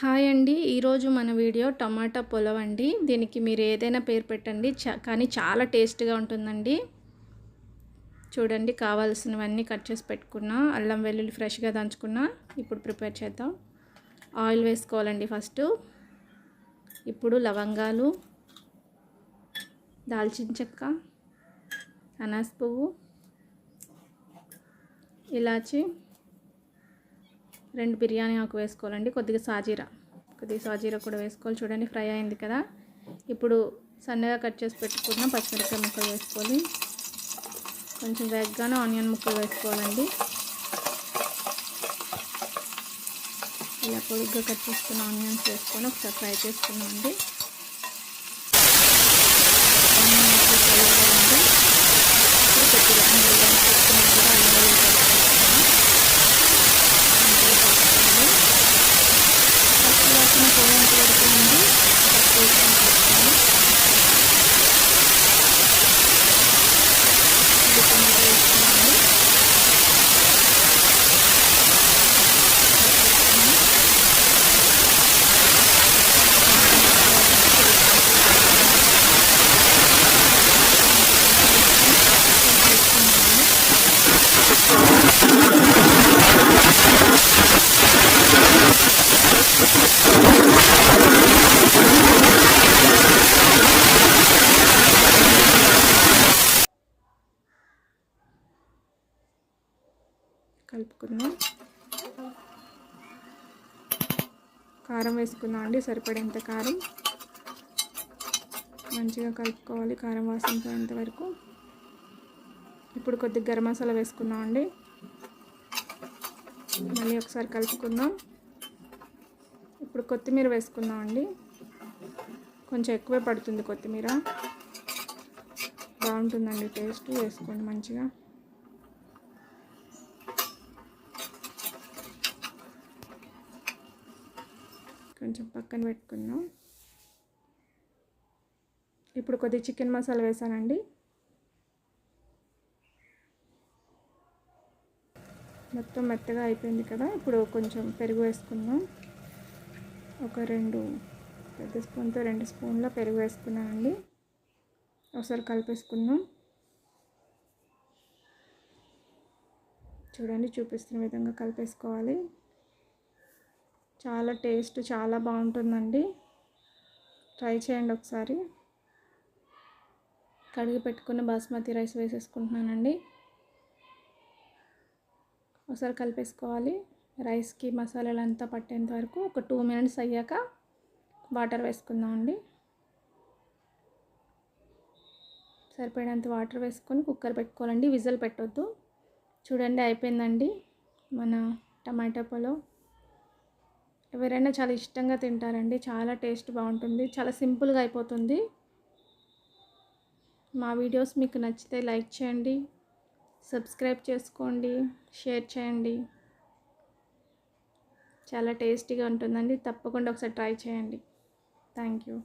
Hi అండి. ఈరోజు మన వీడియో టమాటా పొలవ్ అండి. దీనికి మీరు ఏదైనా పేరు పెట్టండి. చ కానీ చాలా టేస్ట్గా ఉంటుందండి. చూడండి కావాల్సినవన్నీ కట్ చేసి పెట్టుకున్నా అల్లం వెల్లుల్లి ఫ్రెష్గా దంచుకున్నా ఇప్పుడు ప్రిపేర్ చేద్దాం. ఆయిల్ వేసుకోవాలండి ఫస్ట్. ఇప్పుడు లవంగాలు దాల్చిన చెక్క అనాస్ పువ్వు ఇలాచి రెండు బిర్యానీ ఆకు వేసుకోవాలండి. కొద్దిగా సాజీరా. కొద్దిగా సాజీరా కూడా వేసుకోవాలి. చూడండి ఫ్రై అయింది కదా. ఇప్పుడు సన్నగా కట్ చేసి పెట్టుకున్న పచ్చిమిరపకాయ ముక్కలు వేసుకోవాలి. కొంచెం వేగ్గానే ఆనియన్ ముక్కలు వేసుకోవాలండి. ఇలా పొడుగ్గా కట్ చేసుకున్న ఆనియన్స్ వేసుకొని ఒకసారి ఫ్రై చేసుకున్నాం అండి కొద్దిగా వాసన పోయేంత వరకు ఉంది వేసుకొని కలుపుకోవాలి ఇది టమాటా వేసుకున్నామండి కలుపుకుందాం. కారం వేసుకుందాం అండి సరిపడేంత కారం. మంచిగా కలుపుకోవాలి కారం వాసన పోయేంత వరకు. ఇప్పుడు కొద్దిగా గరం మసాలా వేసుకుందాం అండి. మళ్ళీ ఒకసారి కలుపుకుందాం. ఇప్పుడు కొత్తిమీర వేసుకుందాం అండి. కొంచెం ఎక్కువే పడుతుంది కొత్తిమీర. బాగుంటుందండి టేస్ట్. వేసుకోండి మంచిగా. కొంచెం పక్కన పెట్టుకున్నాం ఇప్పుడు కొద్దిగా చికెన్ మసాలా వేసానండి. మొత్తం మెత్తగా అయిపోయింది కదా ఇప్పుడు కొంచెం పెరుగు వేసుకుందాం. ఒక రెండు పెద్ద స్పూన్తో రెండు స్పూన్ల పెరుగు వేసుకున్నానండి. ఒకసారి కలిపేసుకుందాం. చూడండి చూపిస్తున్న విధంగా కలిపేసుకోవాలి. చాలా టేస్ట్ చాలా బాగుంటుందండి. ట్రై చేయండి ఒకసారి. కడిగి పెట్టుకున్న బాస్మతి రైస్ వేసేసుకుంటున్నానండి. ఒకసారి కలిపేసుకోవాలి. రైస్కి మసాలాలు అంతా పట్టేంత వరకు ఒక టూ మినిట్స్ అయ్యాక వాటర్ వేసుకుందామండి. సరిపడేంత వాటర్ వేసుకొని కుక్కర్ పెట్టుకోవాలండి. విజిల్ పెట్టొద్దు. చూడండి అయిపోయిందండి మన టమాటా పొలం. ఎవరైనా చాలా ఇష్టంగా తింటారండి. చాలా టేస్ట్ బాగుంటుంది. చాలా సింపుల్గా అయిపోతుంది. మా వీడియోస్ మీకు నచ్చితే లైక్ చేయండి. సబ్స్క్రైబ్ చేసుకోండి. షేర్ చేయండి. చాలా టేస్టీగా ఉంటుందండి. తప్పకుండా ఒకసారి ట్రై చేయండి. Thank you.